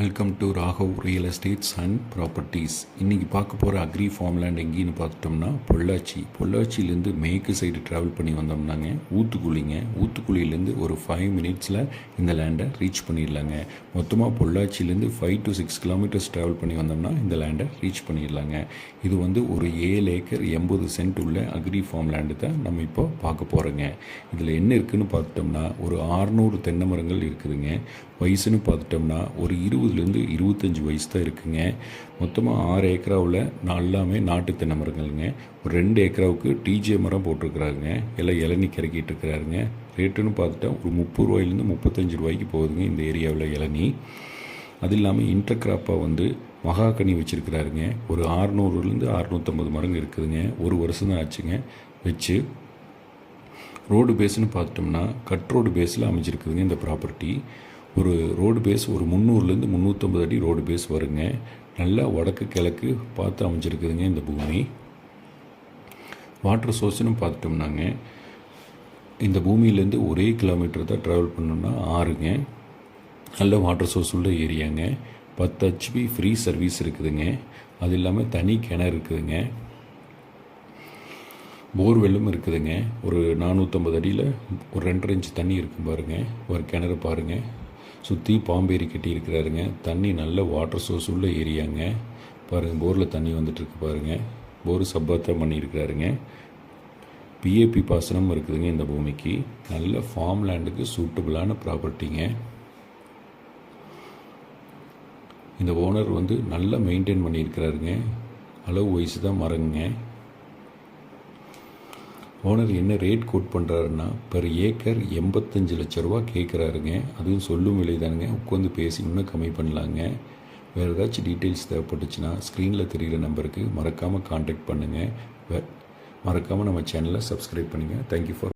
Welcome to Raghav real estates and properties இன்றைக்கி பார்க்க போகிற அக்ரி ஃபார்ம் லேண்ட் எங்கேன்னு பார்த்துட்டோம்னா பொள்ளாச்சி. பொள்ளாச்சியிலேருந்து மேற்கு சைடு ட்ராவல் பண்ணி வந்தோம்னாங்க. ஊத்துக்குழிங்க. ஊத்துக்குழியிலேருந்து ஒரு ஃபைவ் மினிட்ஸில் இந்த லேண்டை ரீச் பண்ணிடலாங்க. மொத்தமாக பொள்ளாச்சியிலேருந்து five to six kilometres travel பண்ணி வந்தோம்னா இந்த லேண்டை ரீச் பண்ணிடலாங்க. இது வந்து ஒரு ஏழு ஏக்கர் எண்பது சென்ட் உள்ள அக்ரி ஃபார்ம் லேண்டு தான் நம்ம இப்போ பார்க்க போகிறோங்க இதில் என்ன இருக்குன்னு பார்த்துட்டோம்னா ஒரு ஆறுநூறு தென்னை மரங்கள் இருக்குதுங்க. வயசுன்னு பார்த்துட்டோம்னா ஒரு இருபது இருபதுலேருந்து இருபத்தஞ்சி வயசு தான் இருக்குங்க. மொத்தமாக ஆறு ஏக்கராவில் நான் எல்லாமே நாட்டு தென்னை மரங்கள்ங்க. ஒரு ரெண்டு ஏக்கராவுக்கு டிஜே மரம் போட்டிருக்கிறாருங்க. எல்லாம் இளநி கிறக்கிட்டு இருக்கிறாருங்க. ரேட்டுன்னு பார்த்துட்டா ஒரு முப்பது ரூபாயிலேருந்து முப்பத்தஞ்சு ரூபாய்க்கு போகுதுங்க இந்த ஏரியாவில் இளநி. அது இல்லாமல் இன்டர் கிராப்பாக வந்து மகாகனி வச்சுருக்கிறாருங்க. ஒரு ஆறுநூறுலேருந்து அறுநூற்றம்பது மரங்க இருக்குதுங்க. ஒரு வருஷம் தான் ஆச்சுங்க. வச்சு ரோடு பேஸ்னு பார்த்துட்டோம்னா கட் ரோடு பேஸில் அமைஞ்சிருக்குதுங்க இந்த ப்ராப்பர்ட்டி ஒரு ரோடு பேஸ் ஒரு முந்நூறுலேருந்து முந்நூற்றம்பது அடி ரோடு பேஸ் வருங்க. நல்லா வடக்கு கிழக்கு பார்த்து அமைஞ்சிருக்குதுங்க இந்த பூமி. வாட்டர் சோர்ஸ்னு பார்த்துட்டோம்னாங்க. இந்த பூமியிலேருந்து ஒரே கிலோமீட்டர் தான் ட்ராவல் பண்ணோம்னா ஆறுங்க. நல்ல வாட்டர் சோர்ஸ் உள்ள ஏரியாங்க. பத்து ஹெச்பி ஃப்ரீ சர்வீஸ் இருக்குதுங்க. அது இல்லாமல் தனி கிணறு இருக்குதுங்க. போர்வெல்லும் இருக்குதுங்க. ஒரு நானூற்றம்பது அடியில் ஒரு ரெண்டரை இன்ச் தண்ணி இருக்கும் பாருங்க. ஒரு கிணறு பாருங்கள் சுற்றி பாம்பேரி கட்டி இருக்கிறாருங்க தண்ணி நல்ல வாட்டர் சோர்ஸ் உள்ள ஏரியாங்க. பாருங்கள் போரில் தண்ணி வந்துட்டுருக்கு பாருங்கள் போர் சப்பாத்தம் பண்ணியிருக்கிறாருங்க. பிஏபி பாசனம் இருக்குதுங்க இந்த பூமிக்கு. நல்ல ஃபார்ம் லேண்டுக்கு சூட்டபிளான ப்ராப்பர்ட்டிங்க இந்த ஓனர் வந்து நல்லா மெயின்டைன் பண்ணியிருக்கிறாருங்க. அளவு வயசு தான் மரங்க. ஓனர் என்ன ரேட் கோட் பண்ணுறாருன்னா பெர் ஏக்கர் எண்பத்தஞ்சு லட்ச ரூபா கேட்குறாருங்க அதுவும் சொல்லும் விலை தானுங்க. உட்காந்து பேசி இன்னும் கம்மி பண்ணலாங்க. வேறு ஏதாச்சும் டீட்டெயில்ஸ் தேவைப்பட்டுச்சுன்னா ஸ்க்ரீனில் தெரிகிற நம்பருக்கு மறக்காமல் காண்டாக்ட் பண்ணுங்கள் மறக்காமல் நம்ம சேனலை சப்ஸ்கிரைப் பண்ணுங்கள் தேங்க்யூ ஃபார்